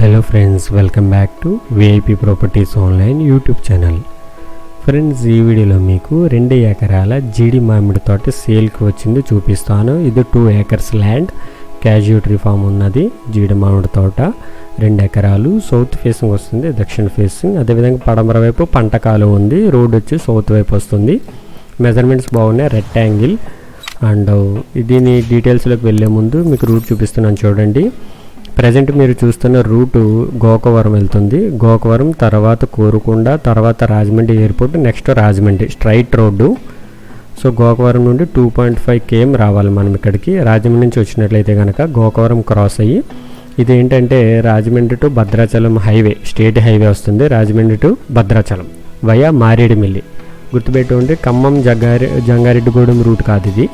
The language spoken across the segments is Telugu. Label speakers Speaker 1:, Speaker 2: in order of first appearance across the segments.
Speaker 1: Hello friends welcome back to VIP properties online YouTube channel friends ఈ వీడియోలో మీకు రెండు ఎకరాల జీడి మామిడి తోట సేల్కి వచ్చింది చూపిస్తాను. ఇది two acres land casual farm ఉన్నది జీడి మామిడి తోట. రెండు ఎకరాలు సౌత్ ఫేసింగ్ వస్తుంది దక్షిణ ఫేసింగ్ అదేవిధంగా పడమర వైపు పంట కాలువ ఉంది రోడ్ వచ్చి సౌత్ వైపు వస్తుంది. మెజర్మెంట్స్ బాగున్నాయి రెక్టాంగిల్ అండ్ uh, దీని డీటెయిల్స్లోకి వెళ్ళే ముందు మీకు రూట్ చూపిస్తున్నాను చూడండి. ప్రజెంట్ మీరు చూస్తున్న రూటు గోకవరం వెళ్తుంది. గోకవరం తర్వాత కోరుకొండ తర్వాత Rajahmundry airport next Rajahmundry straight road. So Gokavaram నుండి టూ పాయింట్ ఫైవ్ కేఎం రావాలి మనం ఇక్కడికి. రాజమండ్రి నుంచి వచ్చినట్లయితే కనుక గోకవరం క్రాస్ అయ్యి ఇది ఏంటంటే Rajahmundry to Bhadrachalam highway state highway వస్తుంది. Rajahmundry to Bhadrachalam via Maredumilli. గుర్తుపెట్టుకుంటే ఖమ్మం జగ్గారి జంగారెడ్డిగూడెం రూట్ కాదు ఇది.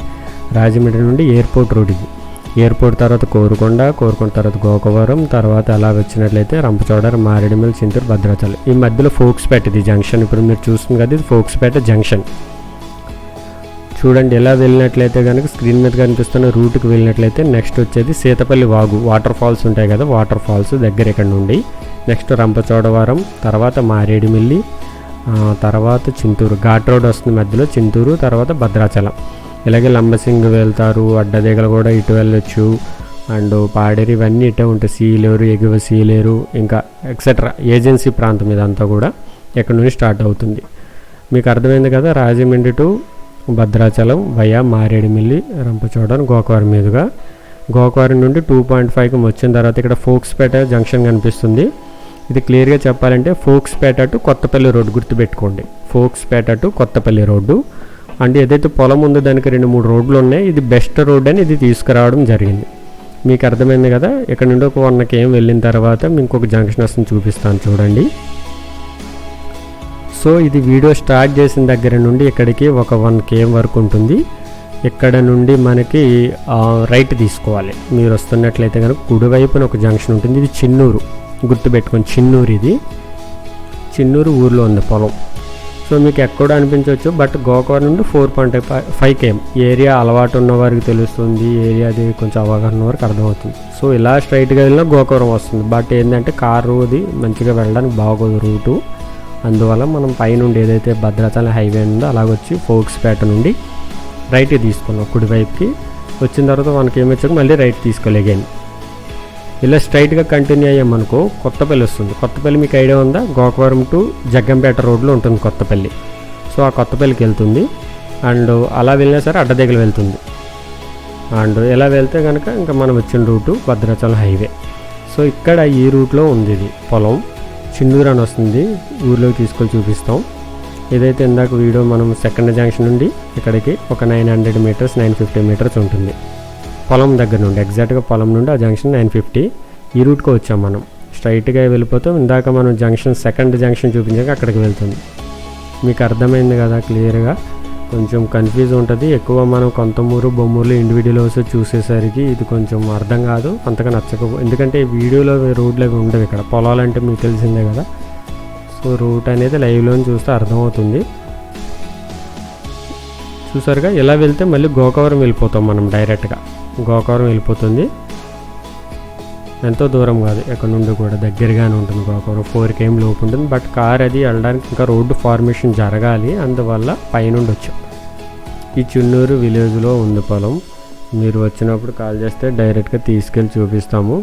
Speaker 1: రాజమండ్రి నుండి ఎయిర్పోర్ట్ రూట్ ఇది. ఎయిర్పోర్ట్ తర్వాత కోరుకొండ కోరుకొండ తర్వాత గోకవరం తర్వాత అలా వచ్చినట్లయితే రంపచోడవరం మారేడుమిల్లి చింతూరు భద్రాచలం. ఈ మధ్యలో ఫోక్స్పేట ఇది జంక్షన్. ఇప్పుడు మీరు చూస్తుంది కదా ఇది ఫోక్స్పేట జంక్షన్. చూడండి ఎలా వెళ్ళినట్లయితే కనుక స్క్రీన్ మీద కనిపిస్తున్న రూట్కి వెళ్ళినట్లయితే నెక్స్ట్ వచ్చేది సీతపల్లి వాగు. వాటర్ ఫాల్స్ ఉంటాయి కదా వాటర్ ఫాల్స్ దగ్గర ఇక్కడ నుండి. నెక్స్ట్ రంపచోడవరం తర్వాత మారేడుమిల్లి తర్వాత చింతూరు. ఘాట్ రోడ్ వస్తుంది మధ్యలో చింతూరు తర్వాత భద్రాచలం. ఇలాగే లంబసింగ్ వెళ్తారు అడ్డదీగలు కూడా ఇటు వెళ్ళొచ్చు. అండ్ పాడేరు ఇవన్నీ ఇటే ఉంటాయి. సీలేరు ఎగువ సీలేరు ఇంకా ఎక్సెట్రా ఏజెన్సీ ప్రాంతం ఇదంతా కూడా ఎక్కడి నుండి స్టార్ట్ అవుతుంది. మీకు అర్థమైంది కదా? రాజమండ్రి టు భద్రాచలం వయా మారేడుమిల్లి రంపచోడన్ గోకవరం మీదుగా. గోకవరం నుండి టూ పాయింట్ ఫైవ్కి వచ్చిన తర్వాత ఇక్కడ ఫోక్స్పేట జంక్షన్ కనిపిస్తుంది. ఇది క్లియర్గా చెప్పాలంటే ఫోక్స్పేట టు కొత్తపల్లి రోడ్డు గుర్తుపెట్టుకోండి. ఫోక్స్పేట టు కొత్తపల్లి రోడ్డు. అంటే ఏదైతే పొలం ఉందో దానికి రెండు మూడు రోడ్లు ఉన్నాయి. ఇది బెస్ట్ రోడ్ అని ఇది తీసుకురావడం జరిగింది. మీకు అర్థమైంది కదా? ఇక్కడ నుండి ఒక వన్ కేఎం వెళ్ళిన తర్వాత ఇంకొక జంక్షన్ వస్తుంది చూపిస్తాను చూడండి. సో ఇది వీడియో స్టార్ట్ చేసిన దగ్గర నుండి ఇక్కడికి ఒక వన్ కేఎం వరకు ఉంటుంది. ఇక్కడ నుండి మనకి రైట్ తీసుకోవాలి. మీరు వస్తున్నట్లయితే కనుక కుడివైపున ఒక జంక్షన్ ఉంటుంది. ఇది చిన్నూరు. గుర్తుపెట్టుకొని చిన్నూరు ఇది. చిన్నూరు ఊర్లో ఉంది పొలం. సో మీకు ఎక్కడ అనిపించవచ్చు బట్ గోకవరం నుండి four point five KM area అలవాటు ఉన్న వారికి తెలుస్తుంది ఏరియా అది కొంచెం అవగాహన ఉన్న వారికి అర్థమవుతుంది. సో ఇలా స్ట్రైట్గా వెళ్ళినా గోకవరం వస్తుంది. బట్ ఏంటంటే కారు అది మంచిగా వెళ్ళడానికి బాగోదు రూటు. అందువల్ల మనం పైనుండి ఏదైతే భద్రాచలం హైవే ఉందో అలాగొచ్చి ఫోక్స్పేట నుండి రైట్ తీసుకున్నాం కుడివైపుకి. వచ్చిన తర్వాత మనకి ఏమొచ్చాక మళ్ళీ రైట్ తీసుకోలేగాని ఇలా స్ట్రైట్గా కంటిన్యూ అయ్యామనుకో కొత్తపల్లి వస్తుంది. కొత్తపల్లి మీకు ఐడియా ఉందా? గోకవరం టు జగ్గంపేట రోడ్లో ఉంటుంది కొత్తపల్లి సో ఆ కొత్తపల్లికి వెళ్తుంది. అండ్ అలా వెళ్ళినా సరే అడ్డదగ్గర వెళ్తుంది. అండ్ ఇలా వెళ్తే కనుక ఇంకా మనం వచ్చిన రూటు భద్రాచలం హైవే. సో ఇక్కడ ఈ రూట్లో ఉంది ఇది పొలం. చిన్నూరు అని వస్తుంది. ఊర్లోకి తీసుకొని చూపిస్తాం. ఏదైతే ఇందాక వీడియో మనం సెకండ్ జంక్షన్ నుండి ఇక్కడికి ఒక nine hundred metres nine fifty metres ఉంటుంది. పొలం దగ్గర నుండి ఎగ్జాక్ట్గా పొలం నుండి ఆ జంక్షన్ నైన్ ఫిఫ్టీ ఈ రూట్కి వచ్చాం మనం. స్ట్రైట్గా వెళ్ళిపోతాం ఇందాక మనం జంక్షన్ సెకండ్ జంక్షన్ చూపించాక అక్కడికి వెళ్తుంది. మీకు అర్థమైంది కదా క్లియర్గా కొంచెం కన్ఫ్యూజ్ ఉంటుంది. ఎక్కువ మనం కొంతమూరు బొమ్మూరు ఇండివిజువల్స్ చూసేసరికి ఇది కొంచెం అర్థం కాదు అంతగా నచ్చక ఎందుకంటే ఈ వీడియోలో రోడ్లు ఉండవు ఇక్కడ. పొలాలంటే మీకు తెలిసిందే కదా. సో రూట్ అనేది లైవ్లో చూస్తే అర్థమవుతుంది. చూసారుగా? ఇలా వెళ్తే మళ్ళీ గోకవరం వెళ్ళిపోతాం మనం డైరెక్ట్గా గోకారం వెళ్ళిపోతుంది. ఎంతో దూరం కాదు ఎక్కడ నుండి కూడా దగ్గరగానే ఉంటుంది గోకారం ఫోర్ కేఎం లోపు ఉంటుంది బట్ కార్ అది వెళ్ళడానికి ఇంకా రోడ్డు ఫార్మేషన్ జరగాలి అందువల్ల పైనుండి వచ్చాం. ఈ చిన్నూరు విలేజ్లో ఉంది పొలం. మీరు వచ్చినప్పుడు కాల్ చేస్తే డైరెక్ట్గా తీసుకెళ్ళి చూపిస్తాము.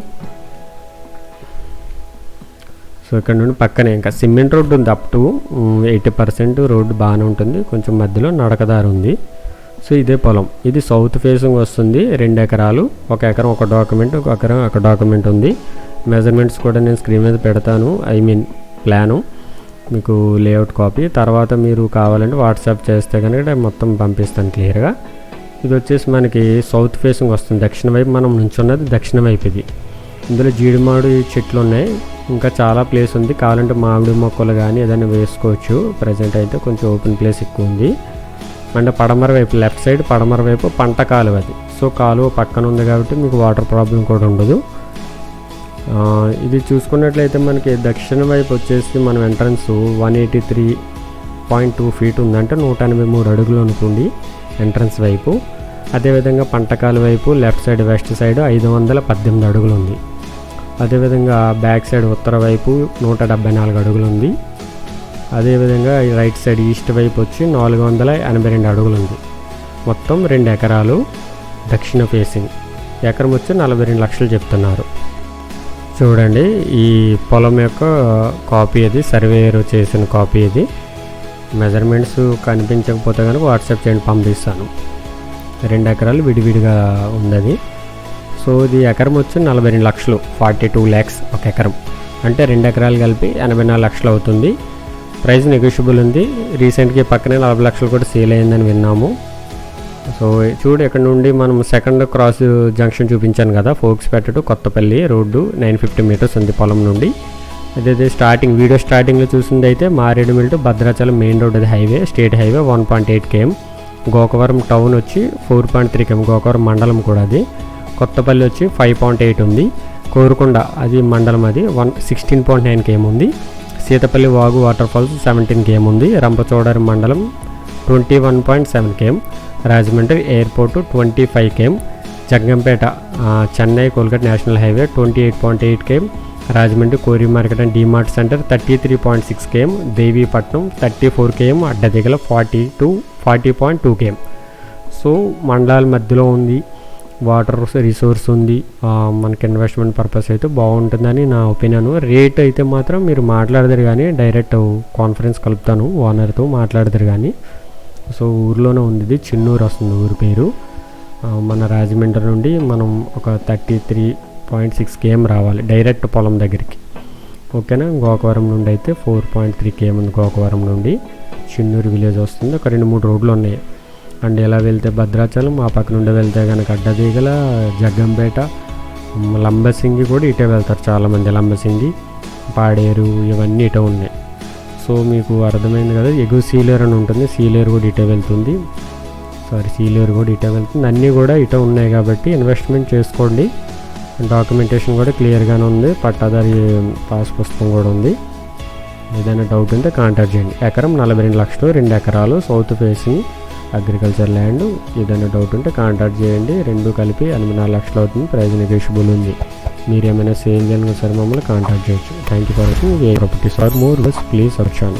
Speaker 1: సో ఇక్కడ నుండి పక్కనే ఇంకా సిమెంట్ రోడ్డు ఉంది up to eighty percent road బాగానే ఉంటుంది కొంచెం మధ్యలో నడకదారి ఉంది. సో ఇదే పొలం. ఇది సౌత్ ఫేసింగ్ వస్తుంది రెండు ఎకరాలు. ఒక ఎకరం ఒక డాక్యుమెంట్ ఒక ఎకరం ఒక డాక్యుమెంట్ ఉంది. మెజర్మెంట్స్ కూడా నేను స్క్రీన్ మీద పెడతాను ఐ మీన్ ప్లాను మీకు లేఅవుట్ కాపీ తర్వాత మీరు కావాలంటే వాట్సాప్ చేస్తే కనుక మొత్తం పంపిస్తాను క్లియర్గా ఇది వచ్చేసి మనకి సౌత్ ఫేసింగ్ వస్తుంది. దక్షిణ వైపు మనం నుంచున్నది దక్షిణ వైపు ఇది. ఇందులో జీడిమాడు చెట్లు ఉన్నాయి. ఇంకా చాలా ప్లేస్ ఉంది. కావాలంటే మామిడి మొక్కలు కానీ ఏదైనా వేసుకోవచ్చు. ప్రజెంట్ అయితే కొంచెం ఓపెన్ ప్లేస్ ఎక్కువ ఉంది. అంటే పడమర వైపు లెఫ్ట్ సైడ్ పడమర వైపు పంట కాలువ అది. సో కాలువ పక్కన ఉంది కాబట్టి మీకు వాటర్ ప్రాబ్లం కూడా ఉండదు. ఇది చూసుకున్నట్లయితే మనకి దక్షిణ వైపు వచ్చేసి మనం entrance one eighty three point two feet ఉందంటే నూట ఎనభై మూడు అడుగులు అనుకోండి ఎంట్రన్స్ వైపు. అదేవిధంగా పంటకాల వైపు లెఫ్ట్ సైడ్ వెస్ట్ సైడ్ ఐదు వందల పద్దెనిమిది అడుగులు ఉంది. అదేవిధంగా బ్యాక్ సైడ్ ఉత్తర వైపు నూట డెబ్బై నాలుగు అడుగులు ఉంది. అదేవిధంగా ఈ రైట్ సైడ్ ఈస్ట్ వైపు వచ్చి నాలుగు వందల ఎనభై రెండు అడుగులు ఉంది మొత్తం రెండు ఎకరాలు దక్షిణ ఫేసింగ్. ఎకరం వచ్చి నలభై రెండు లక్షలు చెప్తున్నారు. చూడండి ఈ పొలం యొక్క కాపీ అది సర్వేయర్ చేసిన కాపీ ఇది మెజర్మెంట్స్ కనిపించకపోతే కనుక వాట్సాప్ చేయండి పంపిస్తాను. రెండు ఎకరాలు విడివిడిగా ఉన్నది. సో ఇది ఎకరం వచ్చి నలభై రెండు లక్షలు ఫార్టీ టూ ల్యాక్స్ ఒక ఎకరం. అంటే రెండు ఎకరాలు కలిపి ఎనభై నాలుగు లక్షలు అవుతుంది. ప్రైస్ నెగోషియబుల్ ఉంది. రీసెంట్గా పక్కనే నలభై లక్షలు కూడా సేల్ అయిందని విన్నాము. సో చూడు ఇక్కడ నుండి మనం సెకండ్ క్రాస్ జంక్షన్ చూపించాను కదా ఫోక్స్ పెట్టడు Kothapalli road nine fifty metres ఉంది పొలం నుండి. అదే స్టార్టింగ్ వీడియో స్టార్టింగ్లో చూసింది అయితే Maredumilli to Bhadrachalam main road అది highway state highway one point eight KM Gokavaram town వచ్చి four point three KM Gokavaram మండలం కూడా అది. కొత్తపల్లి వచ్చి ఫైవ్ పాయింట్ ఎయిట్ ఉంది. కోరుకొండ అది మండలం అది one sixteen point nine KM ఉంది సీతపల్లి వాగు వాటర్ ఫాల్స్ సెవెంటీన్ కేఎం ఉంది. రంపచోడవరి మండలం twenty one point seven KM Rajahmundry airport twenty five KM Jaggampeta Chennai Kolkata national highway twenty eight point eight KM Rajahmundry కోరి market and DMart centre thirty three point six KM Devipatnam thirty four KM అడ్డ దగ్గర forty two forty point two KM so మండలాల మధ్యలో ఉంది. వాటర్ రిసోర్స్ ఉంది. మనకి ఇన్వెస్ట్మెంట్ పర్పస్ అయితే బాగుంటుందని నా ఒపీనియన్. రేట్ అయితే మాత్రం మీరు మాట్లాడతారు కానీ డైరెక్ట్ కాన్ఫరెన్స్ కలుపుతాను ఓనర్తో మాట్లాడతారు కానీ. సో ఊర్లోనే ఉంది ఇది చిన్నూరు వస్తుంది ఊరి పేరు. మన రాజమండ్రి నుండి మనం ఒక thirty three point six KM రావాలి డైరెక్ట్ పొలం దగ్గరికి. ఓకేనా? గోకవరం నుండి అయితే ఫోర్ పాయింట్ త్రీ కేఎం ఉంది గోకవరం నుండి. చిన్నూరు విలేజ్ వస్తుంది ఒక రెండు మూడు రోడ్లు ఉన్నాయి. అండ్ ఇలా వెళ్తే భద్రాచలం ఆ పక్క నుండి వెళ్తే కనుక అడ్డదీగల జగ్గంపేట లంబసింగి కూడా ఇటే వెళ్తారు చాలామంది లంబసింగి పాడేరు ఇవన్నీ ఇటే ఉన్నాయి. సో మీకు అర్థమైంది కదా ఎగువ సీలేరు అని ఉంటుంది సీలేరు కూడా ఇటే వెళ్తుంది. సారీ సీలేరు కూడా ఇటే వెళ్తుంది. అన్నీ కూడా ఇటే ఉన్నాయి కాబట్టి ఇన్వెస్ట్మెంట్ చేసుకోండి. డాక్యుమెంటేషన్ కూడా క్లియర్గానే ఉంది పట్టాదారి పాస్ పుస్తకం కూడా ఉంది. ఏదైనా డౌట్ ఉంటే కాంటాక్ట్ చేయండి. ఎకరం నలభై రెండు లక్షలు రెండు ఎకరాలు సౌత్ ఫేసింగ్ అగ్రికల్చర్ ల్యాండ్. ఏదైనా డౌట్ ఉంటే కాంటాక్ట్ చేయండి. రెండు కలిపి ఎనభై నాలుగు లక్షలు అవుతుంది. ప్రైజ్ నెగోషియబుల్ ఉంది. మీరు ఏమైనా సేల్ చేయాలన్నా సరే మమ్మల్ని కాంటాక్ట్ చేయొచ్చు. Thank you for watching a properties are more please subscribe